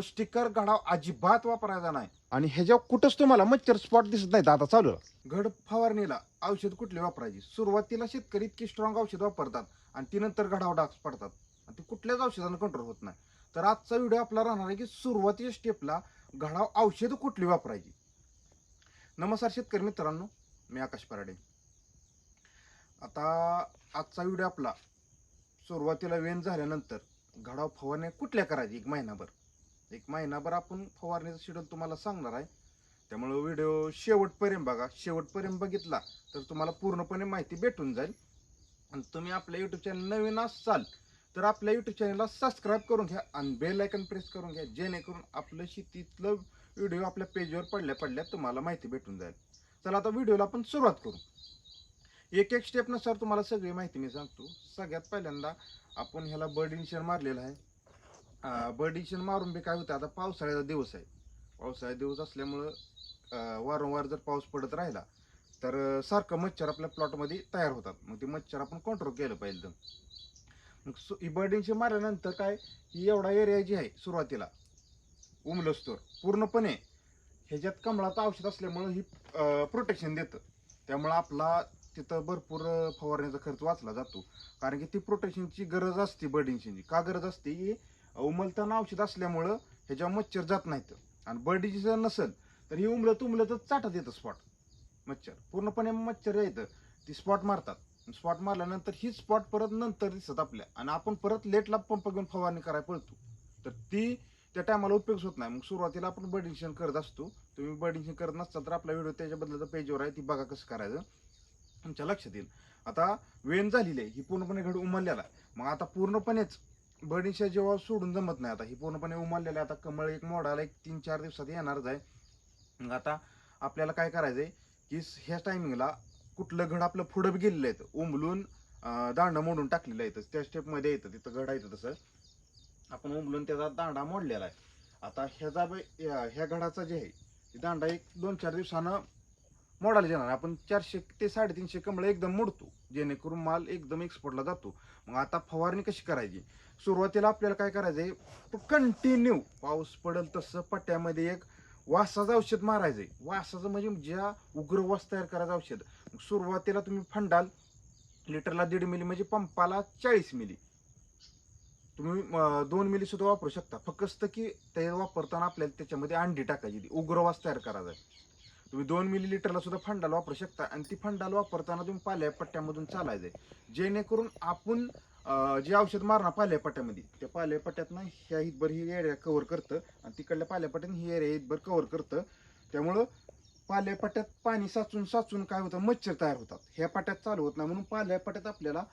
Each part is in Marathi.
स्टिकर घडाव अजिबात वापरायचा नाही. आणि ह्याच्यावर कुठंच तुम्हाला मच्छर स्पॉट दिसत नाही आता चालू घड फवारणीला औषध कुठली वापरायची? सुरुवातीला शेतकरी इतकी स्ट्रॉंग औषध वापरतात आणि ती नंतर घडाव डाग पडतात. आणि ते कुठल्याच औषधानं कंट्रोल होत नाही. तर आजचा व्हिडिओ आपला राहणार आहे की सुरुवातीच्या स्टेपला घडाव औषध कुठली वापरायची? नमस्कार शेतकरी मित्रांनो मी आकाश पराडे. आता आजचा व्हिडिओ आपला सुरुवातीला वेन झाल्यानंतर घडाव फवारण्या कुठल्या करायची? एक महिनाभर. एक महिनाभर आपण फवारणीचं शेड्यूल तुम्हाला सांगणार आहे. त्यामुळं व्हिडिओ शेवटपर्यंत बघा. शेवटपर्यंत बघितला तर तुम्हाला पूर्णपणे माहिती भेटून जाईल. आणि तुम्ही आपल्या यूट्यूब चॅनल नवीन असाल तर आपल्या यूट्यूब चॅनलला सबस्क्राईब करून घ्या आणि बेल आयकन प्रेस करून घ्या. जेणेकरून आपलं शेतीतलं व्हिडिओ आपल्या पेजवर पडल्या पडल्या तुम्हाला माहिती भेटून जाईल. चला आता व्हिडिओला आपण सुरुवात करू. एक एक स्टेपनुसार तुम्हाला सगळी माहिती मी सांगतो. सगळ्यात पहिल्यांदा आपण ह्याला बर्ड इन्शर मारलेलं आहे. बर्डिशन मारून बी काय होतं आता पावसाळ्याचा दिवस आहे. पावसाळ्याचा दिवस असल्यामुळं वारंवार जर पाऊस पडत राहिला तर सारखं मच्छर आपल्या प्लॉटमध्ये तयार होतात. मग ते मच्छर आपण कंट्रोल केलं पाहिजे तर. मग सु- ही मारल्यानंतर काय ही एवढा एरिया जी आहे सुरुवातीला उमलस्तोर पूर्णपणे ह्याच्यात कमळाचं औषध असल्यामुळं ही प्रोटेक्शन देतं. त्यामुळं आपला तिथं भरपूर फवारण्याचा खर्च वाचला जातो. कारण की ती प्रोटेक्शनची गरज असते बर्डिंगची का गरज असते? की उमलताना औषध असल्यामुळं ह्याच्यावर मच्छर जात नाहीत आणि बर्डीची जर नसेल तर ही उमलत उमलतच चाटत येतं स्पॉट मच्छर. पूर्णपणे मच्छर येतं. ती स्पॉट मारतात. स्पॉट मारल्यानंतर ही स्पॉट परत नंतर दिसत आपल्या. आणि आपण परत लेटला पंप घेऊन फवारणी करायला पळतो. तर ती त्या टायमाला उपयोग होत नाही. मग सुरुवातीला आपण बर्डिंगशन करत असतो. तुम्ही बर्डिंगशन करत नसता तर आपला व्हिडिओ त्याच्याबद्दलचा पेजवर आहे. ती बघा कसं करायचं. तुमच्या लक्षात येईल. आता वेन झालेली आहे. ही पूर्णपणे घड उमललेला आहे. मग आता पूर्णपणेच बडीशा जेव्हा सोडून जमत नाही आता ही पूर्णपणे उमललेलं आहे. आता कमळ एक मोडाला एक तीन चार दिवसात येणारच आहे. मग आता आपल्याला काय करायचंय की ह्या टायमिंगला कुठलं घड आपलं पुढं गेलेलं आहे उमलून अं, दांडा मोडून टाकलेलं आहे त्या स्टेपमध्ये येतं तिथं घड आहे तसं. आपण उमलून त्याचा दांडा मोडलेला आहे. आता ह्याचा ह्या घडाचा जे आहे दांडा एक दोन चार दिवसानं मोडायला जाणार आपण चारशे ते साडेतीनशे कमळ एकदम मोडतो जेणेकरून माल एकदम एक्सपोर्टला जातो. मग आता फवारणी कशी करायची? सुरुवातीला आपल्याला काय करायचं आहे कंटिन्यू पाऊस पडेल तसं पट्ट्यामध्ये एक वासाचं औषध मारायचं आहे वासाचं म्हणजे ज्या उग्र वास तयार करायचं औषध. मग सुरुवातीला तुम्ही फंडाल लिटरला दीड मिली म्हणजे पंपाला चाळीस मिली. तुम्ही दोन मिली सुद्धा वापरू शकता. फक्त की ते वापरताना आपल्याला त्याच्यामध्ये अंडी टाकायची उग्रवास उग्र वास तयार करायचा. आहे. तुम्ही दोन मिली लिटरला सुद्धा फंडाल वापरू शकता. आणि ती फंडाल वापरताना तुम्ही पाल्या पट्ट्यामधून चालायचंय. जेणेकरून आपण जे औषध मारणार पाल्या पट्ट्यामध्ये त्या पाल्या पट्ट्यातनं ह्या हितभर ही एरिया कव्हर करतं आणि तिकडल्या पाल्यापट्ट्यानं ही एरिया हितभर कव्हर करतं. त्यामुळं पाल्या पट्ट्यात पाणी साचून साचून काय होतं? मच्छर तयार होतात. ह्या पट्ट्यात चालू होत नाही. म्हणून पाल्या पट्ट्यात आपल्याला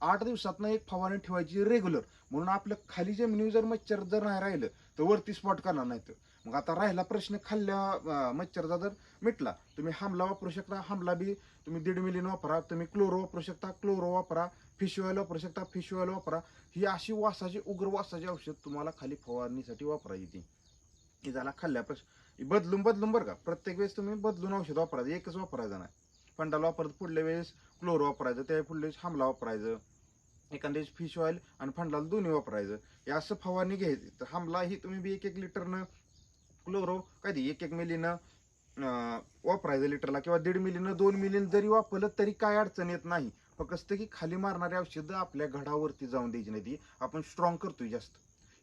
आठ दिवसातनं एक फवारणी ठेवायची रेग्युलर म्हणून आपलं खाली जमिनीवर जर मच्छर जर नाही राहिलं तर वरती स्पॉट करणार नाही तर मग आता राहिला प्रश्न खाल्ल्या मच्छरचा जर मिटला तुम्ही हमला वापरू शकता. हमला बी तुम्ही दीड मिलीन वापरा तुम्ही क्लोरो वापरू शकता. क्लोरो वापरा फिश ऑइल वापरू शकता. फिश ऑइल वापरा. ही अशी वासाची उग्र वासाची औषध तुम्हाला खाली फवारणीसाठी वापरायची ती झाला खाल्ल्या प्रश्न. बदलून बदलून बरं का प्रत्येक वेळेस तुम्ही बदलून औषध वापरायचं एकच वापरायचं नाही. फंडाला वापरत पुढल्या वेळेस क्लोरो वापरायचं त्या पुढल्या वेळेस हमला वापरायचं. एखाद्या वेळेस फिश ऑइल आणि फंडाला दोन्ही वापरायचं. हे असं फवारणी घ्यायची. तर हमला ही तुम्ही बी एक एक लिटरनं क्लोरो कधी एक एक मिलीनं वापरायचं लिटरला किंवा दीड मिलीनं दोन मिलीनं जरी वापरलं तरी काय अडचण येत नाही. फक्त की खाली मारणारी औषधं आपल्या घडावरती जाऊन द्यायची नाही ती. आपण स्ट्रॉंग करतोय जास्त.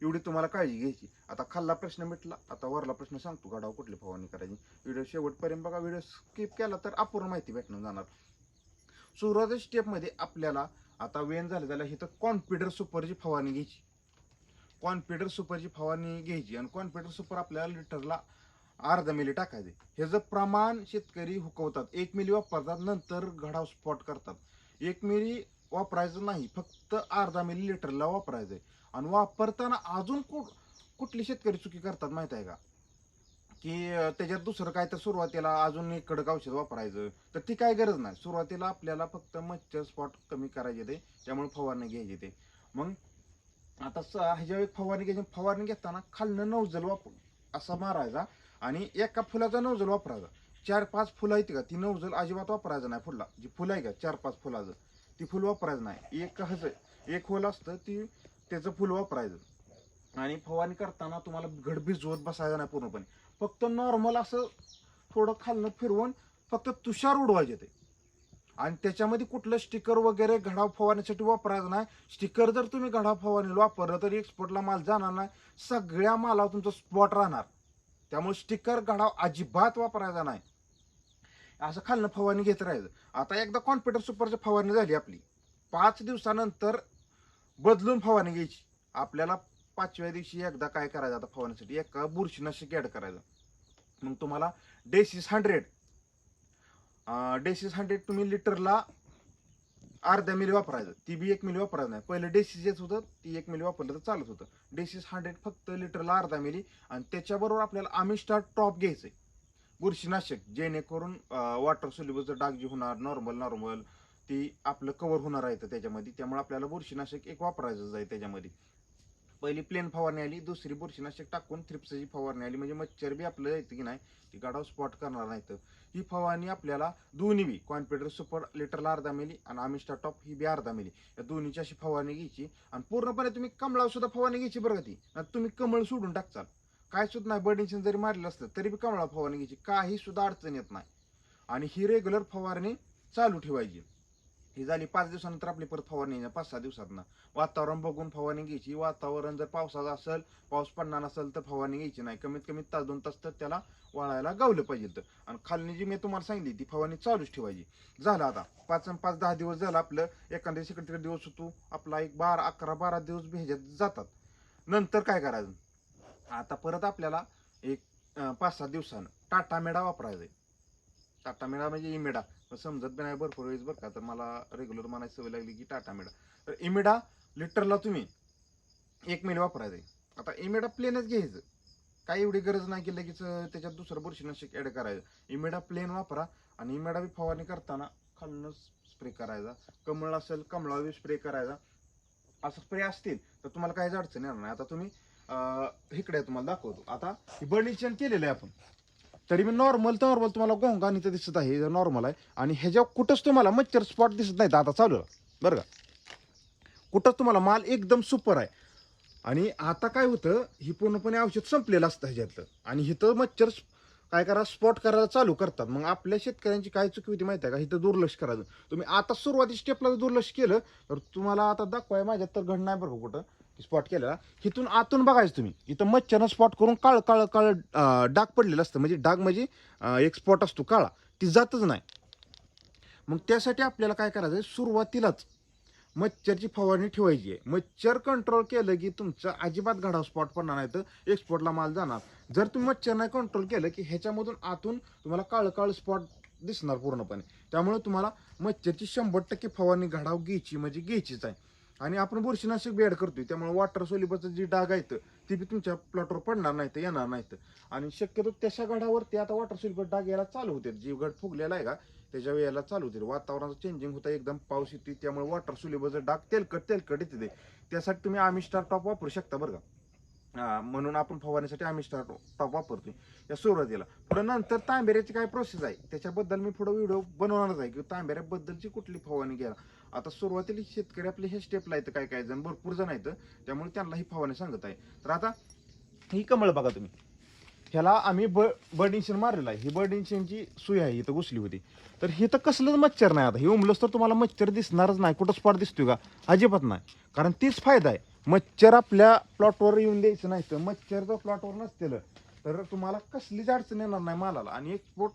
एवढी तुम्हाला काळजी घ्यायची. आता खाल्ला प्रश्न मिटला आता वरला प्रश्न सांगतो गाडावर कुठली फवारणी करायची. व्हिडिओ शेवटपर्यंत बघा व्हिडिओ स्किप केला तर अपूर्ण माहिती भेटणं जाणार. सुरुवातीच्या स्टेपमध्ये आपल्याला आता वेन झालं त्याला इथं कॉन्फिडर सुपरची फवारणी घ्यायची. कॉन्फिडर सुपरची फवारणी घ्यायची आणि कॉन्फिडर सुपर आपल्याला लिटरला अर्धा मिली टाकायचे. जर प्रमाण शेतकरी हुकवतात एक मिली वापरतात नंतर घडाव स्पॉट करतात. एक मिली वापरायचं नाही फक्त अर्धा मिली लिटरला वापरायचं आहे आणि वापरताना अजून कुठ कुठली शेतकरी चुकी करतात माहीत आहे का? की त्याच्यात दुसरं काय तर सुरुवातीला अजून एक कडक औषध वापरायचं तर ती काय गरज नाही. सुरुवातीला आपल्याला फक्त मच्छर स्पॉट कमी करायचे ते त्यामुळे फवारणी घ्यायची ते. मग आता स- ह्याच्यावेळी फवारणी घ्यायची फवारणी घेताना खालनं नवजल वापर असा मारायचा आणि एका फुलाचा नवजल वापरायचा. चार पाच फुलं आहेत का ती नवजल अजिबात वापरायचं नाही फुलला. जी फुलं आहे का चार पाच फुलाचं ती फुल वापरायचं नाही. एक हज एक होल असतं ती त्याचं फुल वापरायचं. आणि फवारणी करताना तुम्हाला घड भिजवत बसायचं नाही पूर्णपणे. फक्त नॉर्मल असं थोडं खालनं फिरवून फक्त तुषार उडवायचे ते. आणि त्याच्यामध्ये कुठलं स्टिकर वगैरे घडाव फवारण्यासाठी वापरायचं नाही. स्टिकर जर तुम्ही घडाव फवारणीला वापरलं तर एक्सपोर्टला माल जाणार नाही. सगळ्या मालावर तुमचं स्पॉट राहणार. त्यामुळे स्टिकर घडाव अजिबात वापरायचा नाही. असं खालनं फवारणी घेत राहायचं. आता एकदा कॉम्प्युटर सुपरची फवारणी झाली आपली. पाच दिवसानंतर बदलून फवारणी घ्यायची. आपल्याला पाचव्या दिवशी एकदा काय करायचं आता फवारण्यासाठी एका बुरशीनाशक ॲड करायचं. मग तुम्हाला डेसिस हंड्रेड डेसिस हंड्रेड तुम्ही लिटरला अर्ध्या मिली वापरायचं. ती बी एक मिली वापरायचं नाही. पहिलं डेसिस येत होतं ती एक मिली वापरलं तर चालत होतं. डेसिस हंड्रेड फक्त लिटरला अर्धा मिली आणि त्याच्याबरोबर आपल्याला आमिष्टार टॉप घ्यायचं आहे बुरशीनाशक जेणेकरून वॉटर सोल्युबलचं डाग जी होणार नॉर्मल नॉर्मल ती आपलं कवर होणार आहे त्याच्यामध्ये. त्यामुळे आपल्याला बुरशीनाशक एक वापरायचं आहे त्याच्यामध्ये. पहिली प्लेन फवारणी आली दुसरी बुरशीनाशक टाकून थ्रिप्सची फवारणी आली. म्हणजे मच्छर बी आपलं येतं की नाही ती गाडावर स्पॉट करणार नाही तर ही फवारणी आपल्याला दोन्ही बी कॉन्पिटर सुपर लिटरला अर्धा मिली आणि आमिष्टा टॉप ही बी अर्धा मिली या दोन्हीची अशी फवारणी घ्यायची. आणि पूर्णपणे तुम्ही कमळावर सुद्धा फवारणी घ्यायची बरं ती. तुम्ही कमळ सोडून टाकचाल. काय सुद्धा नाही बर्डिंगशन जरी मारलं असलं तरी बी कमळा फवारणी घ्यायची. काही सुद्धा अडचण येत नाही. आणि ही रेग्युलर फवारणी चालू ठेवायची. ही झाली पाच दिवसानंतर आपली परत फवारणी पाच सहा दिवसातनं. वातावरण बघून फवारणी घ्यायची. वातावरण जर पावसाचं असेल पाऊस पडणार नसेल तर फवारणी घ्यायची नाही. कमीत कमी तास दोन तास तर त्याला वाळायला गावलं पाहिजे तर. आणि खालनी जी मी तुम्हाला सांगितली ती फवारणी चालूच ठेवायची. झालं आता. पाच पाच दहा दिवस झालं आपलं. एखाद्या तिकडे तिकडे दिवस होतो. आपला एक बारा अकरा बारा दिवस भेजत जातात. नंतर काय करायचं? आता परत आपल्याला एक पाच सात दिवसानं टाटा मेडा वापरायचा आहे. टाटा मेडा म्हणजे इमेडा. समजत बी नाही भरपूर वेळेस बरं का. तर मला रेग्युलर म्हणायची सवय लागली की टाटा मेडा तर इमेडा लिटरला तुम्ही एक मिनिट वापरायचं आहे. आता इमेडा प्लेनच घ्यायचं. काही एवढी गरज नाही की लगेच त्याच्यात दुसरं बुरशीनाशक ऍड करायचं. इमेडा प्लेन वापरा आणि इमेडा बी फवारणी करताना खालूनच स्प्रे करायचा. कमळ असेल कमळा बी स्प्रे करायचा. असं स्प्रे असतील तर तुम्हाला काहीच अडचण येणार नाही. आता तुम्ही इकडे तुम्हाला दाखवतो. आता ही बर्निचन केलेलं आहे आपण. तरी मी नॉर्मल तर नॉर्मल तुम्हाला गोंगा आणि इथं दिसत आहे नॉर्मल आहे. आणि ह्याच्यावर कुठंच तुम्हाला मच्छर स्पॉट दिसत नाहीत आता चालू बरं का? कुठंच तुम्हाला माल एकदम सुपर आहे. आणि आता काय होतं ही पूर्णपणे औषध संपलेलं असतं ह्याच्यातलं. आणि इथं मच्छर काय करा स्पॉट करायला चालू करतात. मग आपल्या शेतकऱ्यांची काय चुकी होती माहिती आहे का? इथं दुर्लक्ष करायचं. तुम्ही आता सुरुवाती स्टेपला जर दुर्लक्ष केलं तर तुम्हाला आता दाखवाय माझ्यात तर घडणार नाही बरं का कुठं? स्पॉट केलेला. इथून आतून बघायचं तुम्ही. इथं मच्छरनं स्पॉट करून काळ काळ काळ डाग पडलेलं असतं. म्हणजे डाग म्हणजे एक स्पॉट असतो काळा. ती जातच नाही. मग त्यासाठी आपल्याला काय करायचं आहे? सुरुवातीलाच मच्छरची फवारणी ठेवायची आहे. मच्छर कंट्रोल केलं की तुमचं अजिबात घडाव स्पॉट पडणार नाही. तर एक्सपोर्टला माल जाणार. जर तुम्ही मच्छर नाही कंट्रोल केलं की ह्याच्यामधून आतून तुम्हाला काळ काळ स्पॉट दिसणार पूर्णपणे. त्यामुळे तुम्हाला मच्छरची शंभर टक्के फवारणी घडाव घ्यायची म्हणजे घ्यायचीच आहे. आणि आपण बुरशीनाशक बी ऍड करतोय त्यामुळे वॉटर सोलिबरचं जी डाग आहेत ती बी तुमच्या प्लॉटवर पडणार नाहीत येणार नाहीत. आणि शक्यतो त्याच्या गडावरती आता वॉटर सोलिबर डाग यायला चालू होते जी गड फुगलेला आहे का? त्याच्या वेळेला चालू होते वातावरणाचं चेंजिंग होतं एकदम पाऊस येते त्यामुळे वॉटर सोलिबरचं डाग तेलकट तेलकट येते त्यासाठी तुम्ही आम्ही स्टार टॉप वापरू शकता बरं का? म्हणून आपण फवारणीसाठी आम्ही स्टार टॉप वापरतोय. या सुरुवातीला. पुढे नंतर तांबेऱ्याची काय प्रोसेस आहे त्याच्याबद्दल मी पुढे व्हिडिओ बनवणारच आहे. की तांबेऱ्याबद्दलची कुठली फवारणी घ्या आता सुरुवातीला शेतकरी आपले हे स्टेपला येतं काय काय जण भरपूर जण आहेत. त्यामुळे त्यांना ही फवारणी सांगत आहे. तर आता ही कमळ बघा तुम्ही. ह्याला आम्ही ब बर्डिंगशन मारलेलं आहे. ही बर्डिंगशनची सुई आहे इथं घुसली होती. तर हे तर कसलंच मच्छर नाही आता. हे उमलंच तर तुम्हाला मच्छर दिसणारच नाही. कुठं स्पॉट दिसतोय का? अजिबात नाही. कारण तीच फायदा आहे. मच्छर आपल्या प्लॉटवर येऊन द्यायचं नाही तर मच्छर जर प्लॉटवर नसतील तर तुम्हाला कसलीच अडचण येणार नाही मालाला. आणि एक्सपोर्ट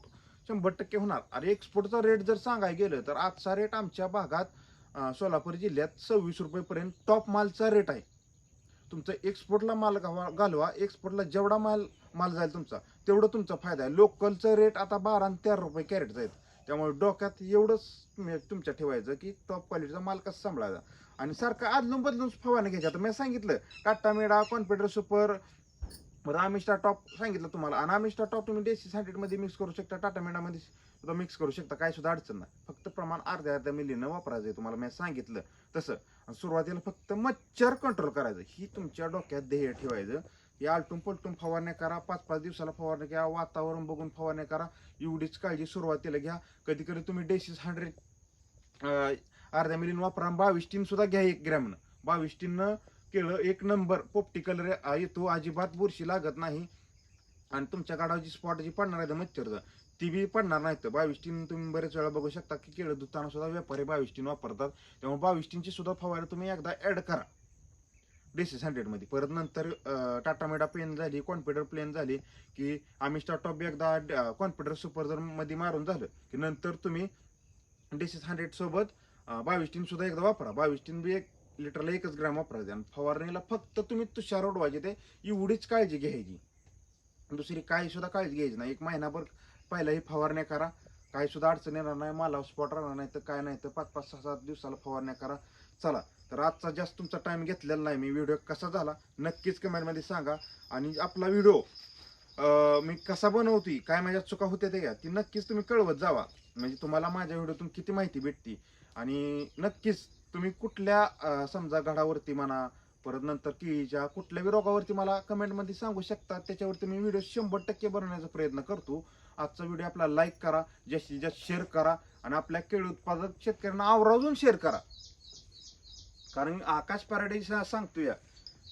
शंभर टक्के होणार. आणि एक्सपोर्टचा रेट जर सांगायला गेलं तर आजचा रेट आमच्या भागात सोलापूर जिल्ह्यात सव्वीस रुपयेपर्यंत टॉप मालचा रेट आहे. तुमचं एक्सपोर्टला माल घावा घालवा. एक्सपोर्टला जेवढा माल माल जाईल तुमचा तेवढं तुमचा फायदा आहे. लोकलचं रेट आता बारा आणि तेरा रुपये कॅरेट जाईल त्यामुळे डोक्यात एवढंच म्हणजे तुमच्या ठेवायचं की टॉप क्वालिटीचा माल कसा सांभाळायचा. आणि सारखं आदलून बदलून फवारणी घ्यायच्या तर मी सांगितलं टाटा मेडा कॉन्फिडर सुपर रामिस्टा टॉप सांगितलं तुम्हाला. आणि रामिस्टा टॉप तुम्ही डेसी हंड्रेड मिक्स करू शकता टाटा मेडामध्ये सुद्धा मिक्स करू शकता. काय सुद्धा अडचण नाही. फक्त प्रमाण अर्ध्या अर्ध्या मिलीनं वापरायचं आहे तुम्हाला. मी सांगितलं तसं. सुरुवातीला फक्त मच्छर कंट्रोल करायचं. ही तुमच्या डोक्यात ध्येय ठेवायचं. हे आलटून पलटून फवारण्या करा पाच पाच दिवसाला फवारणी घ्या वातावरण बघून फवारण्या करा एवढीच काळजी सुरुवातीला घ्या. कधी कधी तुम्ही डेसिस हंड्रेड अर्ध्या मिलीन वापरा बावीस टीन सुद्धा घ्या एक ग्रॅमनं. बावीस टीननं केलं एक नंबर पोपटी कलर येतो अजिबात बुरशी लागत नाही. आणि तुमच्या गाडाची स्पॉट जी पडणार आहे मच्छरचं ती बी पडणार नाही तर बावीस टीन तुम्ही बरेच वेळा बघू शकता की केळं धुताना सुद्धा व्यापारी बावीस टीन वापरतात. त्यामुळे बावीस टीनची सुद्धा फवारणी तुम्ही एकदा ऍड करा. डिसिस हंड्रेडमध्ये परत नंतर टाटा मेडा प्लेन झाली कॉम्प्युटर प्लेन झाली की आम्ही स्टार्टअप एकदा कॉन्फिडर सुपरमध्ये मारून झालं की नंतर तुम्ही डी हंड्रेड हंड्रेडसोबत बावीस टीन सुद्धा एकदा वापरा. बावीस टीन बी एक लिटरला एकच ग्रॅम वापरायचे आणि फवारणीला फक्त तुम्ही तुषार उडवायचे ते एवढीच काळजी घ्यायची. दुसरी काही सुद्धा काळजी घ्यायची नाही. एक महिनाभर पहिलाही फवारण्या करा. काही सुद्धा अडचण येणार नाही. मला स्पॉट राहणार नाही तर काय नाही तर पाच पाच सहा सात दिवसाला फवारण्या करा. चला. तर आजचा जास्त तुमचा टाईम घेतलेला नाही. मी व्हिडिओ कसा झाला नक्कीच कमेंटमध्ये सांगा. आणि आपला व्हिडिओ मी कसा बनवती काय माझ्या चुका होत्या ते ती नक्कीच तुम्ही कळवत जावा. म्हणजे तुम्हाला माझ्या व्हिडिओतून किती माहिती भेटते. आणि नक्कीच तुम्ही कुठल्या समजा घडावरती म्हणा परत नंतर केळीच्या कुठल्याही रोगावरती मला कमेंटमध्ये सांगू शकता. त्याच्यावरती मी व्हिडिओ शंभर टक्के बनवण्याचा प्रयत्न करतो. आजचा व्हिडिओ आपला लाईक करा जास्तीत जास्त शेअर करा. आणि आपल्या केळी उत्पादक शेतकऱ्यांना आवर्जून शेअर करा. कारण आकाश पराडे सांगतोय.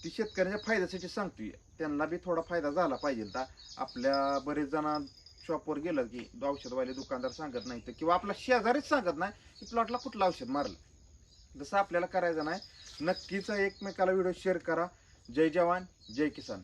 ती शेतकऱ्यांच्या फायद्यासाठी सांगतोय. त्यांना बी थोडा फायदा झाला पाहिजे तर आपल्या बरेच जण शॉपवर गेलं की औषधवाले दुकानदार सांगत नाही तर किंवा आपला शेजारीच सांगत नाही की प्लॉटला कुठलं औषध मारलं. जसं आपल्याला करायचं नाही. नक्कीच एकमेकाला व्हिडिओ शेअर करा. जय जवान जय किसान.